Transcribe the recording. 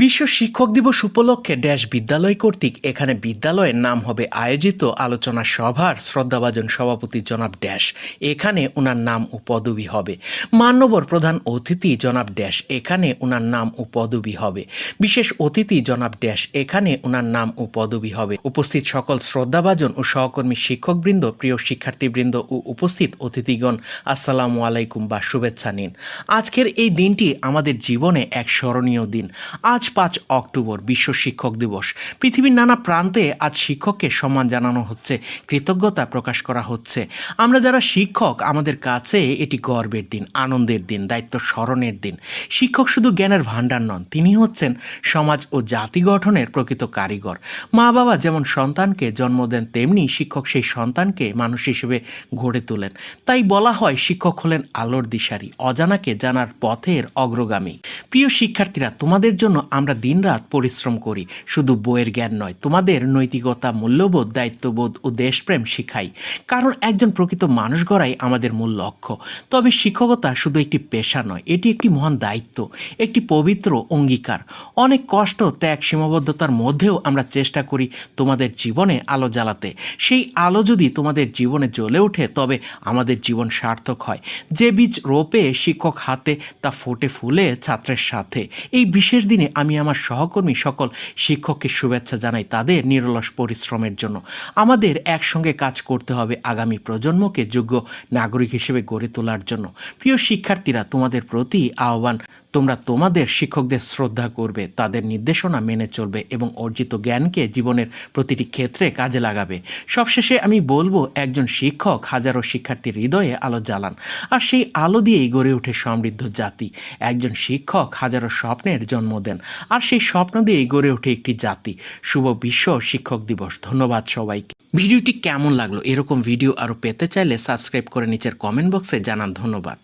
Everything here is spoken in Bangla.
বিশ্ব শিক্ষক দিবস উপলক্ষে ড্যাশ বিদ্যালয় কর্তৃক এখানে বিদ্যালয়ের নাম হবে আয়োজিত আলোচনা সভার শ্রদ্ধাভাজন সভাপতি জনাব ড্যাশ। এখানে ওনার নাম ও পদবি হবে। মান্যবর প্রধান অতিথি জনাব ড্যাশ, এখানে ওনার নাম ও পদবি হবে। বিশেষ অতিথি জনাব ড্যাশ, এখানে ওনার নাম ও পদবি হবে। উপস্থিত সকল শ্রদ্ধাভাজন ও সহকর্মী শিক্ষকবৃন্দ, প্রিয় শিক্ষার্থীবৃন্দ ও উপস্থিত অতিথিগণ, আসসালামু আলাইকুম বা শুভেচ্ছা নিন। আজকের এই দিনটি আমাদের জীবনে এক স্মরণীয় দিন। আজ পাঁচ অক্টোবর বিশ্ব শিক্ষক দিবস। পৃথিবীর নানা প্রান্তে আজ শিক্ষককে সম্মান জানানো হচ্ছে, কৃতজ্ঞতা প্রকাশ করা হচ্ছে। আমরা যারা শিক্ষক, আমাদের কাছে এটি গর্বের দিন, আনন্দের দিন, দায়িত্ব স্মরণের দিন। শিক্ষক শুধু জ্ঞানের ভাণ্ডার নন, তিনি হচ্ছেন সমাজ ও জাতি গঠনের প্রকৃত কারিগর। মা বাবা যেমন সন্তানকে জন্ম দেন, তেমনি শিক্ষক সেই সন্তানকে মানুষ হিসেবে গড়ে তোলেন। তাই বলা হয় শিক্ষক হলেন আলোর দিশারি, অজানাকে জানার পথের অগ্রগামী। প্রিয় শিক্ষার্থীরা, তোমাদের জন্য আমরা দিনরাত পরিশ্রম করি। শুধু বইয়ের জ্ঞান নয়, তোমাদের নৈতিকতা, মূল্যবোধ, দায়িত্ববোধ ও দেশপ্রেম শিখাই। কারণ একজন প্রকৃত মানুষ গড়াই আমাদের মূল লক্ষ্য। তবে শিক্ষকতা শুধু একটি পেশা নয়, এটি একটি মহান দায়িত্ব, একটি পবিত্র অঙ্গীকার। অনেক কষ্ট ত্যাগ সীমাবদ্ধতার মধ্যেও আমরা চেষ্টা করি তোমাদের জীবনে আলো জ্বালাতে। সেই আলো যদি তোমাদের জীবনে জ্বলে ওঠে, তবে আমাদের জীবন সার্থক হয়। যে বীজ রোপে শিক্ষক হাতে, তা ফোটে ফুলে ছাত্রের সাথে। এই বিশেষ দিনে আমি আমার সহকর্মী সকল শিক্ষককে শুভেচ্ছা জানাই তাদের নিরলস পরিশ্রমের জন্য। আমাদের একসঙ্গে কাজ করতে হবে আগামী প্রজন্মকে যোগ্য নাগরিক হিসেবে গড়ে তোলার জন্য। প্রিয় শিক্ষার্থীরা, তোমাদের প্রতি আহ্বান তোমরা তোমাদের শিক্ষকদের শ্রদ্ধা করবে, তাদের নির্দেশনা মেনে চলবে এবং অর্জিত জ্ঞানকে জীবনের প্রতিটি ক্ষেত্রে কাজে লাগাবে। সবশেষে আমি বলব, একজন শিক্ষক হাজারো শিক্ষার্থীর হৃদয়ে আলো জ্বালান, আর সেই আলো দিয়েই গড়ে ওঠে সমৃদ্ধ জাতি। একজন শিক্ষক হাজারো স্বপ্নের জন্ম দেন, আর সেই স্বপ্ন দিয়েই গড়ে ওঠে একটি জাতি। শুভ বিশ্ব শিক্ষক দিবস। ধন্যবাদ সবাইকে। ভিডিওটি কেমন লাগল এরকম ভিডিও আরও পেতে চাইলে সাবস্ক্রাইব করে নিচের কমেন্ট বক্সে জানান ধন্যবাদ।